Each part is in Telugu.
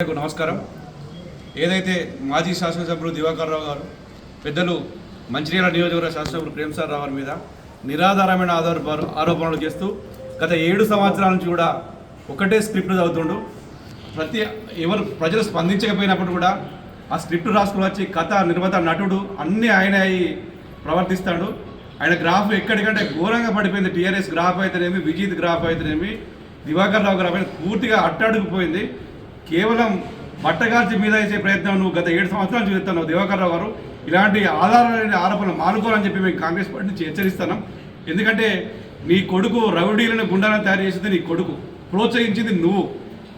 నమస్కారం. ఏదైతే మాజీ శాసనసభ్యులు దివాకర్ రావు గారు పెద్దలు మంచిర్యాల నియోజకవర్గ శాసనసభ్యులు ప్రేమసార్ రావు మీద నిరాధారమైన ఆధార ఆరోపణలు చేస్తూ గత ఏడు సంవత్సరాల నుంచి కూడా ఒకటే స్క్రిప్ట్ చదువుతుండు. ప్రతి ఎవరు ప్రజలు స్పందించకపోయినప్పుడు కూడా ఆ స్క్రిప్ట్ రాసుకుని వచ్చి కథ నిర్మాత నటుడు అన్నీ ఆయన అయి ప్రవర్తిస్తాడు. ఆయన గ్రాఫ్ ఎక్కడికంటే ఘోరంగా పడిపోయింది. టీఆర్ఎస్ గ్రాఫ్ అయితేనేమి విజిత్ గ్రాఫ్ అయితేనేమి దివాకర్ రావు గ్రాఫ్ అయితే పూర్తిగా అట్టాడుకుపోయింది కేవలం బట్టగాల్చి మీద వేసే ప్రయత్నం నువ్వు గత ఏడు సంవత్సరాలు చూపిస్తాను దివాకర్ రావు గారు. ఇలాంటి ఆధారాలైన ఆరోపణలు మానుకోవాలని చెప్పి మేము కాంగ్రెస్ పార్టీ నుంచి హెచ్చరిస్తున్నాం. ఎందుకంటే నీ కొడుకు రౌడీలను గుండాలను తయారు చేసింది నీ కొడుకు. ప్రోత్సహించింది నువ్వు.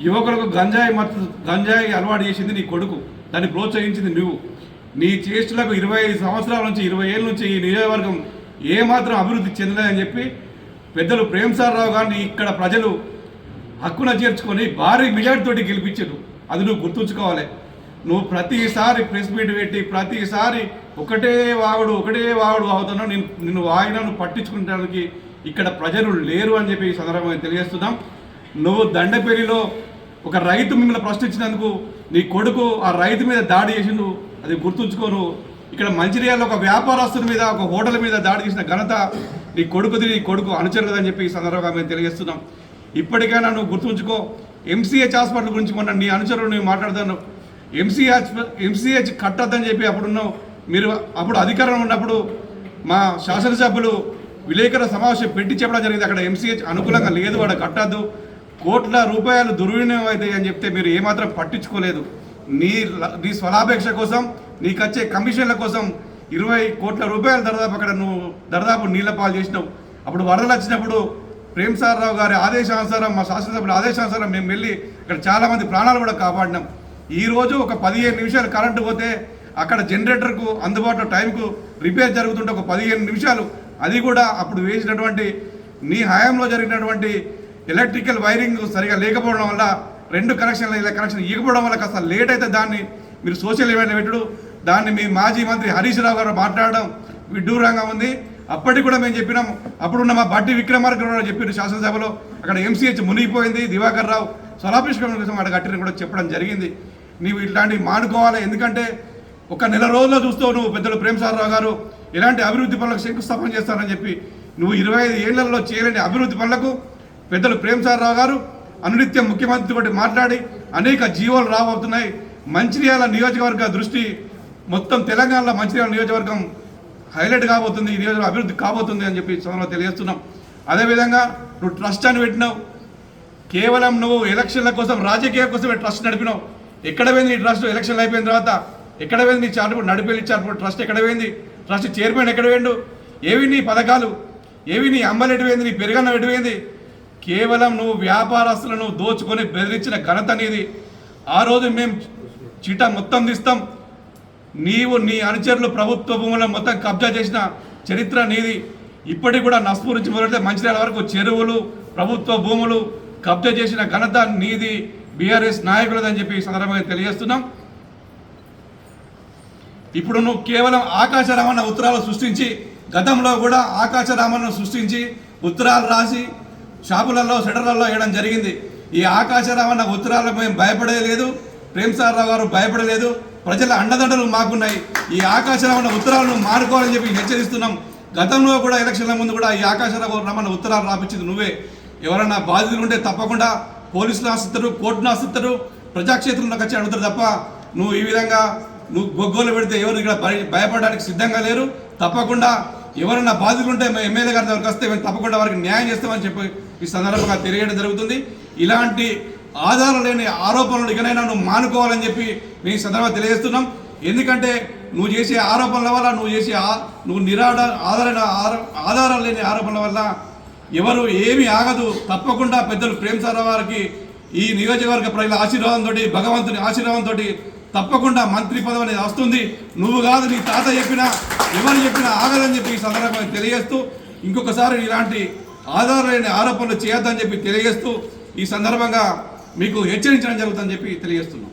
యువకులకు గంజాయి మత్తు గంజాయి అలవాటు చేసింది నీ కొడుకు. దాన్ని ప్రోత్సహించింది నువ్వు. నీ చేష్టలకు ఇరవై ఐదు సంవత్సరాల నుంచి ఇరవై ఏళ్ళ నుంచి ఈ నియోజకవర్గం ఏమాత్రం అభివృద్ధి చెందలేదని చెప్పి పెద్దలు ప్రేమ్సార్ రావు గారిని ఇక్కడ ప్రజలు హక్కున చేర్చుకొని భారీ మెజార్టీతోటి గెలిపించారు. అది నువ్వు గుర్తుంచుకోవాలి. నువ్వు ప్రతిసారి ప్రెస్ మీట్ పెట్టి ప్రతిసారి ఒకటే వాగుడు ఒకటే వాగుడు అవుతున్నావు నేను నిన్ను వాయినను పట్టించుకుంటానికి ఇక్కడ ప్రజలు లేరు అని చెప్పి ఈ సందర్భంగా తెలియజేస్తున్నాం. నువ్వు దండపేరిలో ఒక రైతు మిమ్మల్ని ప్రశ్నించినందుకు నీ కొడుకు ఆ రైతు మీద దాడి చేసిండు. అది గుర్తుంచుకోను. ఇక్కడ మంచిర్యాలలో ఒక వ్యాపారస్తుల మీద ఒక హోటల్ మీద దాడి చేసిన ఘనత నీ కొడుకుది నీ కొడుకు అనుచరుదని చెప్పి ఈ సందర్భంగా మేము తెలియజేస్తున్నాం. ఇప్పటికైనా నువ్వు గుర్తుంచుకో. ఎంసీహెచ్ హాస్పిటల్ గురించి మొన్న నీ అనుచరులు నువ్వు మాట్లాడతాను. ఎంసీహెచ్ ఎంసీహెచ్ కట్టద్దని చెప్పి అప్పుడున్నావు. మీరు అప్పుడు అధికారంలో ఉన్నప్పుడు మా శాసనసభ్యులు విలేకరుల సమావేశం పెట్టి చెప్పడం జరిగింది. అక్కడ ఎంసీహెచ్ అనుకూలంగా లేదు వాడు కట్టద్దు. కోట్ల రూపాయలు దుర్వినియోగం అవుతాయి అని చెప్తే మీరు ఏమాత్రం పట్టించుకోలేదు. నీ ల- నీ స్వలాపేక్ష కోసం నీకు వచ్చే కమిషన్ల కోసం ఇరవై కోట్ల రూపాయలు దరదాపు అక్కడ నువ్వు దరదాపు నీళ్ళ పాలు చేసినావు. అప్పుడు వరదలు వచ్చినప్పుడు ప్రేమ్సార్ రావు గారి ఆదేశానుసారం మా శాసనసభ్యుల ఆదేశానుసారం మేము వెళ్ళి ఇక్కడ చాలామంది ప్రాణాలు కూడా కాపాడినాం. ఈ రోజు ఒక పదిహేను నిమిషాలు కరెంటు పోతే అక్కడ జనరేటర్కు అందుబాటులో టైంకు రిపేర్ జరుగుతుంటే ఒక పదిహేను నిమిషాలు. అది కూడా అప్పుడు వేసినటువంటి నీ హయాంలో జరిగినటువంటి ఎలక్ట్రికల్ వైరింగ్ సరిగా లేకపోవడం వల్ల రెండు కనెక్షన్లు ఇలా కనెక్షన్ ఇవ్వకపోవడం వల్ల కాస్త లేట్ అయితే దాన్ని మీరు సోషల్ ఈవెంట్ పెట్టడు. దాన్ని మీ మాజీ మంత్రి హరీష్ రావు గారు మాట్లాడడం విడ్డూరంగా ఉంది. అప్పటికి కూడా మేము చెప్పినాం. అప్పుడున్న మా బట్టి విక్రమార్క కూడా చెప్పారు శాసనసభలో. అక్కడ ఎంసీహెచ్ మునిగిపోయింది దివాకర్ రావు. స్వలాభిష్కరణ కోసం అక్కడ కట్టిన కూడా చెప్పడం జరిగింది. నీవు ఇట్లాంటివి మానుకోవాలి ఎందుకంటే ఒక నెల రోజుల్లో చూస్తావు నువ్వు పెద్దలు ప్రేమసారరావు గారు. ఎలాంటి అభివృద్ధి పనులకు శంకుస్థాపన చేస్తారని చెప్పి నువ్వు ఇరవై ఐదు ఏళ్ళలో చేయలేని అభివృద్ధి పనులకు పెద్దలు ప్రేమసారరావు గారు అనునిత్యం ముఖ్యమంత్రితో మాట్లాడి అనేక జీవోలు రాబోతున్నాయి. మంచిర్యాల నియోజకవర్గ దృష్టి మొత్తం తెలంగాణలో మంచిర్యాల నియోజకవర్గం హైలైట్ కాబోతుంది ఈ రోజు అభివృద్ధి కాబోతుంది అని చెప్పి సమయంలో తెలియజేస్తున్నాం. అదేవిధంగా నువ్వు ట్రస్ట్ అని పెట్టినావు. కేవలం నువ్వు ఎలక్షన్ల కోసం రాజకీయ కోసం ట్రస్ట్ నడిపినావు. ఎక్కడ పోయింది నీ ట్రస్ట్? ఎలక్షన్లు అయిపోయిన తర్వాత ఎక్కడ పోయింది నీ చార్టు నడిపేది చార్టు ట్రస్ట్ ఎక్కడ పోయింది? ట్రస్ట్ చైర్మన్ ఎక్కడ పోయిండు? ఏవి నీ పథకాలు? ఏవి నీ అమ్మలు ఎటు నీ పెరుగన్న ఎటు పోయింది? కేవలం నువ్వు వ్యాపారస్తులను దోచుకొని బెదిరించిన ఘనత అనేది ఆ రోజు మేము చీట మొత్తం తీస్తాం. నీవు నీ అనుచరులు ప్రభుత్వ భూములను మొత్తం కబ్జా చేసిన చరిత్ర నీది. ఇప్పటికి కూడా నస్పూర్ నుంచి మొదలెడితే మంచిర్యాల వరకు చెరువులు ప్రభుత్వ భూములు కబ్జా చేసిన ఘనత నీది. బీఆర్ఎస్ నాయకులదని చెప్పి సందర్భంగా తెలియజేస్తున్నాం. ఇప్పుడు నువ్వు కేవలం ఆకాశరామన్న ఉత్తరాలు సృష్టించి గతంలో కూడా ఆకాశరామన్న సృష్టించి ఉత్తరాలు రాసి షాపులలో సెటర్లలో వేయడం జరిగింది. ఈ ఆకాశరామన్న ఉత్తరాలకు మేము భయపడలేదు. ప్రేమ్సారరావు గారు భయపడలేదు. ప్రజల అండదండలు మాకున్నాయి. ఈ ఆకాశరామన్న ఉత్తరాలను మానుకోవాలని చెప్పి హెచ్చరిస్తున్నాం. గతంలో కూడా ఎలక్షన్ల ముందు కూడా ఈ ఆకాశరావు రమ్మన్న ఉత్తరాలు రాపించింది నువ్వే. ఎవరన్నా బాధితులు ఉంటే తప్పకుండా పోలీసులు ఆశిస్తారు కోర్టును ఆశిస్తారు ప్రజాక్షేత్రంలోకి వచ్చి అడుగుతారు తప్ప నువ్వు ఈ విధంగా నువ్వు గొగ్గోలు పెడితే ఎవరు ఇక్కడ భయ- భయపడడానికి సిద్ధంగా లేరు. తప్పకుండా ఎవరైనా బాధితులు ఉంటే మేము ఎమ్మెల్యే గారి దగ్గరకు వస్తే మేము తప్పకుండా వారికి న్యాయం చేస్తామని చెప్పి ఈ సందర్భంగా తెలియడం జరుగుతుంది. ఇలాంటి ఆధారం లేని ఆరోపణలు ఇకనైనా నువ్వు మానుకోవాలని చెప్పి మేము సందర్భంగా తెలియజేస్తున్నాం. ఎందుకంటే నువ్వు చేసే ఆరోపణల వల్ల నువ్వు చేసే ఆ- నువ్వు నిరాడ ఆధారణ ఆధారం లేని ఆరోపణల వల్ల ఎవరు ఏమి ఆగదు. తప్పకుండా పెద్దలు ప్రేమసారావు వారికి ఈ నియోజకవర్గ ప్రజల ఆశీర్వాదంతో భగవంతుని ఆశీర్వాదంతో తప్పకుండా మంత్రి పదవి అనేది వస్తుంది. నువ్వు కాదు నీ తాత చెప్పినా ఎవరు చెప్పినా ఆగదని చెప్పి ఈ సందర్భంగా తెలియజేస్తూ ఇంకొకసారి ఇలాంటి ఆధారం లేని ఆరోపణలు చేయొద్దని చెప్పి తెలియజేస్తూ ఈ సందర్భంగా మీకు హెచ్చరించడం జరుగుతుందని చెప్పి తెలియజేస్తున్నాం.